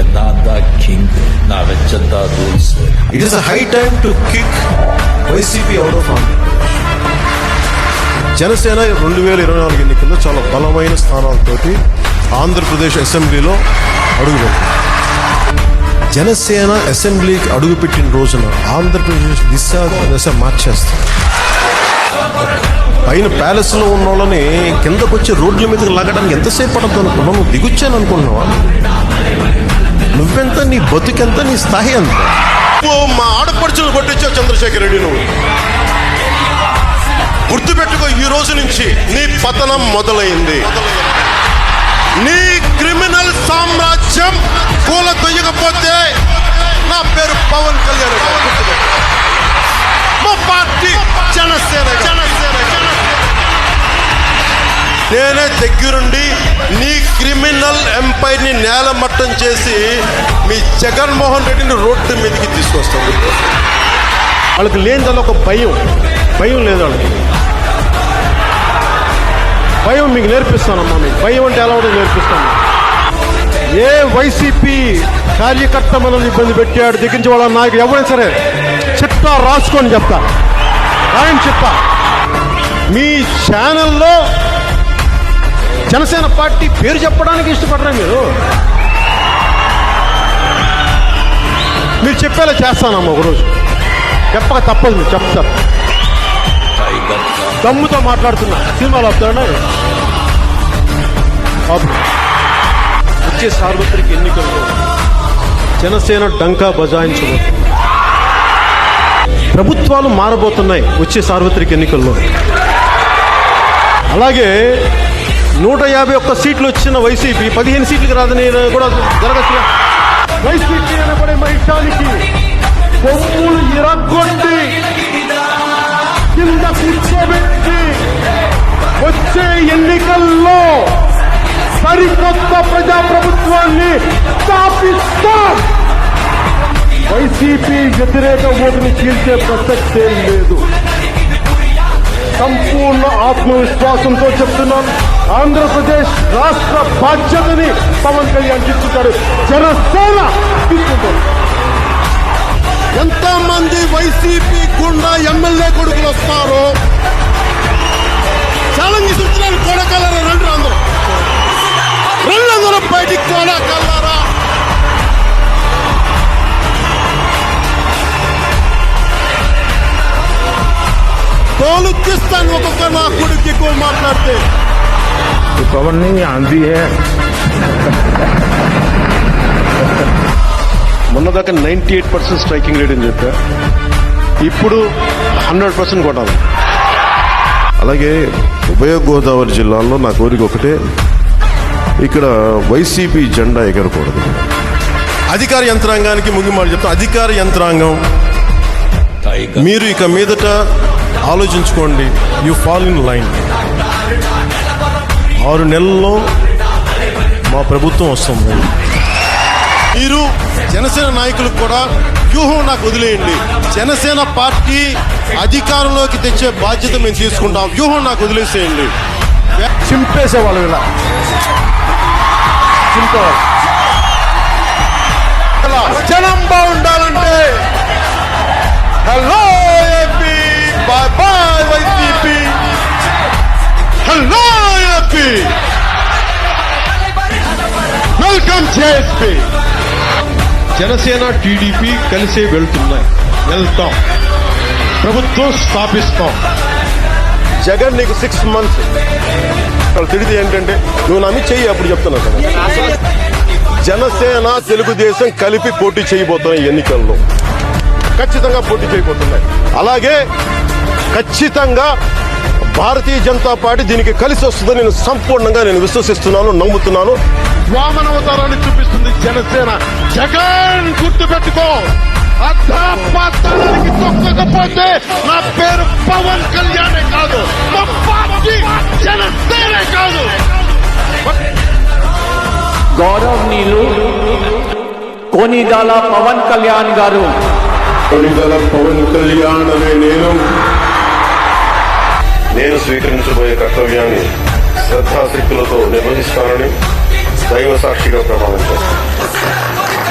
యథార్థ కింగ్ నా వెచ్చంత rules it is high time to kick YCP out of Janasena రెండు వేల ఇరవై నాలుగు ఎన్నికల్లో చాలా బలమైన స్థానాలతోటి ఆంధ్రప్రదేశ్ అసెంబ్లీలో అడుగుపెట్టింది. జనసేన అసెంబ్లీకి అడుగుపెట్టిన రోజున ఆంధ్రప్రదేశ్ దిశ దశ మార్చేస్తారు పైన ప్యాలెస్లో ఉన్న వాళ్ళని కిందకు వచ్చి రోడ్ల మీదకి లాగడానికి ఎంతసేపు పడుతుంది అనుకున్నావు నువ్వు అనుకుంటున్నావా అనుకున్నావా నువ్వెంత నీ బతుకెంత నీ స్థాయి ఎంత మా ఆడపడుచులు కొట్టించావు చంద్రశేఖర్ రెడ్డి నువ్వు. గుర్తుపెట్టుకో ఈ రోజు నుంచి నీ పతనం మొదలైంది. నీ క్రిమినల్ సామ్రాజ్యం కూల తొయ్యకపోతే నా పేరు పవన్ కళ్యాణ్ మా పార్టీ జనసేన జనసేన జనసేన. నేనే దగ్గరుండి నీ క్రిమినల్ నేలమట్టం చేసి మీ జగన్మోహన్ రెడ్డిని రోడ్డు మీదకి తీసుకొస్తాం. వాళ్ళకి లేనిదల్ల ఒక భయం. భయం లేదు వాళ్ళకి. భయం మీకు నేర్పిస్తానమ్మా మీకు. భయం అంటే ఎలా ఉండదు నేర్పిస్తాను. ఏ వైసీపీ కార్యకర్త మనల్ని ఇబ్బంది పెట్టాడు దిగించి వాళ్ళ ఎవరైనా సరే చిట్టా రాసుకొని చెప్తా. రాయని చెప్తా. మీ ఛానల్లో జనసేన పార్టీ పేరు చెప్పడానికి ఇష్టపడరా మీరు? మీరు చెప్పేలా చేస్తానమ్మా ఒకరోజు. చెప్పక తప్పదు మీరు చెప్తారు దమ్ముతో మాట్లాడుతున్నా. సినిమాలు వస్తాడా? వచ్చే సార్వత్రిక ఎన్నికల్లో జనసేన డంకా బజాయించబోతుంది. ప్రభుత్వాలు మారబోతున్నాయి వచ్చే సార్వత్రిక ఎన్నికల్లో. అలాగే నూట యాభై ఒక్క సీట్లు వచ్చిన వైసీపీ పదిహేను సీట్లకు రాదని కూడా జరగచ్చు వైసీపీ అనబడే మైటానికి కొమ్ములు ఇరగొట్టి కింద కూర్చోబెట్టి వచ్చే ఎన్నికల్లో సరికొత్త ప్రజాప్రభుత్వాన్ని స్థాపిస్తాం. వైసీపీ వ్యతిరేక ఓటుని చీల్చే ప్రసక్తే లేదు. సంపూర్ణ ఆత్మవిశ్వాసంతో చెప్తున్నాను. ఆంధ్రప్రదేశ్ రాష్ట్ర బాధ్యతని పవన్ కళ్యాణ్ తీసుకుంటారు జనసేన తీసుకుంటారు ఎంతమంది వైసీపీ గుండా ఎమ్మెల్యే కొడుకులు వస్తారు? ఛాలెంజ్ ఇస్తున్నారు కొడకల్లరా రండి అందరూ రెండు అందరూ బయటికి కొడకల్లరా తోలుకిస్తాను ఒక్కొక్కరు మా కొడుకు ఎక్కువ మాట్లాడితే. पवन नहीं आंधी है మొన్నదాకా ninety eight percent striking rate అని చెప్పా ఇప్పుడు హండ్రెడ్ పర్సెంట్ కొట్టాలి అలాగే ఉభయ గోదావరి జిల్లాల్లో నా కోరిక ఒకటే ఇక్కడ వైసీపీ జెండా ఎగరకూడదు అధికార యంత్రాంగానికి ముగిమాట చెప్తా అధికార యంత్రాంగం టైగర్ మీరు ఇక మీదట ఆలోచించుకోండి యు ఫాల్ ఇన్ లైన్ ఆరు నెలల్లో మా ప్రభుత్వం వస్తుంది. మీరు జనసేన నాయకులకు కూడా వ్యూహం నాకు వదిలేయండి. జనసేన పార్టీ అధికారంలోకి తెచ్చే బాధ్యత మేము తీసుకుంటాం. వ్యూహం నాకు వదిలేసేయండి. చింపేసేవాళ్ళు ఇలా. చింపేవాళ్ళు. జనం బాగుండాలంటే. Hello AP. Bye bye YCP. Hello! AP welcome JSP Janasena TDP కలిసే వెళ్తున్నాయి. వెళ్తాం. ప్రభుత్వం స్థాపిస్తాం. జగన్ నీకు సిక్స్ మంత్స్ వాళ్ళు తిడితే ఏంటంటే నువ్వు నమ్మి చెయ్యి అప్పుడు చెప్తున్నా కదా. జనసేన తెలుగుదేశం కలిపి పోటీ చేయబోతున్నాయి ఎన్నికల్లో. ఖచ్చితంగా పోటీ చేయబోతున్నాయి. అలాగే ఖచ్చితంగా భారతీయ జనతా పార్టీ దీనికి కలిసి వస్తుందని నేను సంపూర్ణంగా నేను విశ్వసిస్తున్నాను నమ్ముతున్నాను. వామనవతారాన్ని చూపిస్తుంది జనసేన. జగన్ గుర్తు పెట్టుకో. తొక్కకపోతే నా పేరు పవన్ కళ్యాణే కాదు. మా పార్టీ జనసేనే కాదు. గౌరవనీయులు కోనిదాల పవన్ కళ్యాణ్ గారు. కొనిదల పవన్ కళ్యాణ్ అనే నేను నేను స్వీకరించబోయే కర్తవ్యాన్ని శ్రద్ధాశక్తులతో నిర్వహిస్తానని దైవ సాక్షిగా ప్రమాణం చేస్తాను.